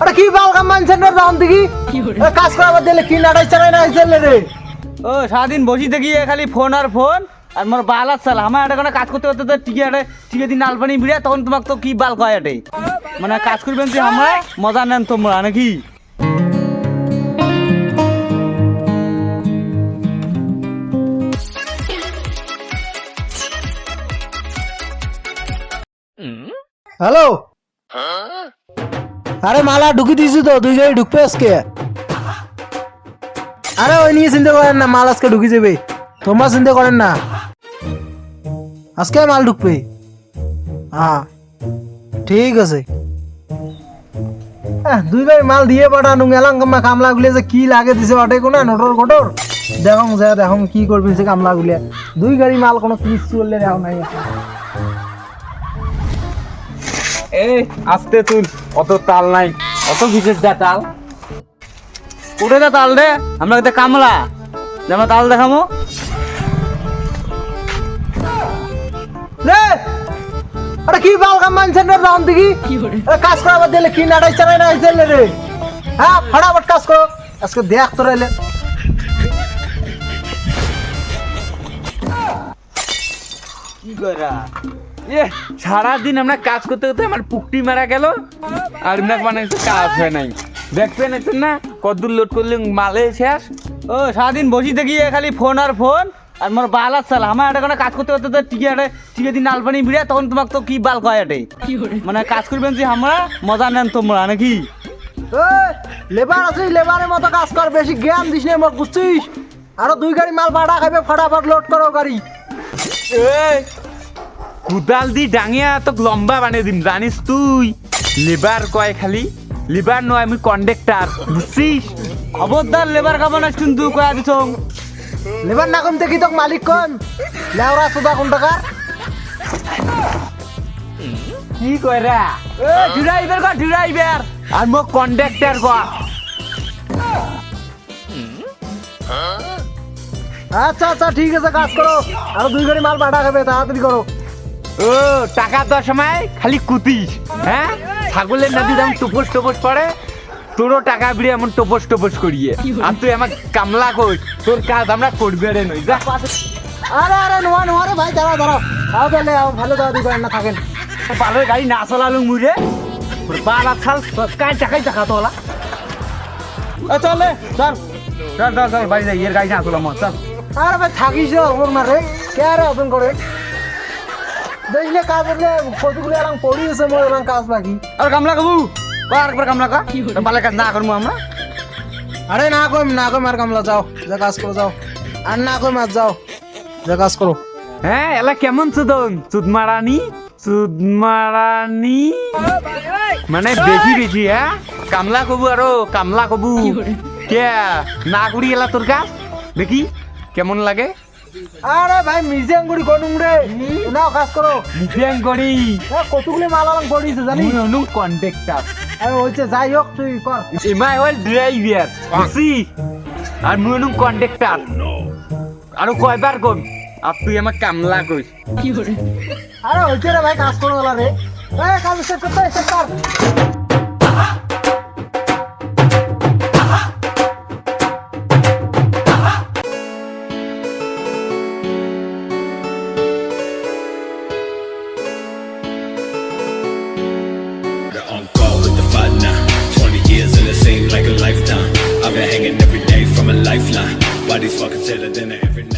আরে কি বাল কাম মানছেন রে রাউন্ড দিকি কাজ করাবার দিলে কি নাড়াই চালাই না আইছেন রে? ও সারাদিন বসি থাকি খালি ফোন আর ফোন আর মোর বাল আর চাল। আমার একটা কাজ করতে করতে তো টিকে আটে টিকে দিন আলপানি বিড়ে তখন তোমাকে তো কি বাল কয় আটে মানে কাজ করবেন তুই আমরা মজা নেন তোমরা নাকি? হ্যালো? আরে মালা, ঢুকি দিয়েছি তো, দুই গাড়ি ঢুকবে আজকে। আরে ওই নিয়ে চিন্তা করেন না, মাল আজকে ঢুকি যাবে। তোমরা চিন্তা করেন না। আজকে মাল ঢুকবে। হ্যাঁ ঠিক আছে। দুই ভাই মাল দিয়ে পাঠানো, গেলাম কামা কামলা গুলিয়ে যে কি লাগে দিছে বাটে কোনা, নটর কটর দেখো যে দেখো কি করবি সে কামলা গুলিয়ে দুই গাড়ি মাল কোনো কিছু করলে দেখো নাই। এই আস্তে তুল। অত তাল নাই অত বিশেষ দা তাল। উঠে দা তাল রে আমরা কিন্তু কামলা। যেমন তাল দেখামো। আরে কি বাল কাম মানছেন রে রাউন্ড দিকি? কাজ করাবার দিলে কি নাড়াই চালাই না আইছেন রে? হ্যাঁ ফটাফট কাজ করো। আজকে দেখ তো কি করা এ সারাদিন আমরা কাজ করতে করতে আমার পুকটি মারা গেল আর না মানে কাজ হয় নাই। দেখবেন একটু না? কদ্দুর লোড করলে মালে শেষ ও সারাদিন বসি দেখি খালি ফোন আর ফোন আর মোর বাল আর চাল। আমার একটা কোনো কাজ করতে করতে তো টিকে আটে টিকে দিন আলপানি বিড়ে তখন তোমাকে তো কি বাল কয় আটে? মানে কাজ করবেন যে আমরা মজা নেন তোমরা নাকি? লেবার আছিস লেবারের মতো কাজ কর বেশি জ্ঞান দিস না মোক বুঝছিস? আরও দুই গাড়ি মাল ভাড়া খাবে ফটাফট লোড করো গাড়ি। কুদাল দি ডাঙিয়া তো লম্বা বানিয়ে দিম জানিস তুই? লেবার কয় খালি। লেবার নয় আমি কন্ডাক্টার বুঝছিস খবরদার লেবার কামন আসছুন তুই কয়া দিছ লেবার না কম দেখি তোক মালিক কোন? লেওরা সুদা কোন টাকা? কি কয়রা ড্রাইভার কর ড্রাইভার আর মোক কন্ডাক্টার কর আচ্ছা আচ্ছা ঠিক আছে কাজ করো। আরও দুই গাড়ি মাল ভাড়া খাবে তাড়াতাড়ি করো। ও টাকা দেওয়ার সময় খালি কুতিস হ্যাঁ? ছাগলের নাদি যেমন টুপস টুপস পড়ে তোরও টাকা বিড়ে এমন টপস টপস করিয়ে। আর তুই আমার কামলা কর তোর কাজ আমরা করবে রে নই যা। আরে আরে নোয়া নোয়া রে ভাই দাঁড়াও দাঁড়াও। আও তাহলে আও ভালো দাওয়া দিবেন না থাকেন। ভালো গাড়ি না চালালু মুরে বালা ছাল কাই টাকাই টাকা তোলা চলে চল। চল চল চল বাড়ি যাই এর গাড়ি না তোলা মত চল। আরে ভাই থাকিস রে ওপর মারে। কে আরে ওপেন করে? দেখলে কাজ করলে কতগুলো এরকম পড়ি আছে মোর এরকম কাজ বাকি। আর কামলা কবু কর একবার কামলা কর। ভালো কাজ না করব আমরা। আরে না কইম না কইম আর কামলা যাও যা কাজ করো যাও। আর না কইম আর যাও যা কাজ করো। হ্যাঁ এলা কেমন চুদন চুদ মারানি? চুদ মারানি? মানে বেশি বেশি হ্যাঁ? কামলা কবু আরও কামলা কবু। কে? না করি এলা তোর কাজ? দেখি। কেমন লাগে? আরে ভাই মিউজিয়াম গুড়ি গনুম রে। নাও কাজ করো। ডিজাইন করি এ, কতগুলো মাল আলাম পড়িছে জানি হলু কন্ট্রাক্টর আরে হইছে যাই হোক তুই কর। এমাই হল ড্রাইভার বুঝছি? আর মুই হলু কন্ট্রাক্টর আর কয়বার কম? আর তুই আমার কামলা কইস। আরে হইছে রে ভাই কাজ করো রে। এ কাজ সেট করতে সেট কর। Hanging every day from a lifeline. These fuckers tell than every night?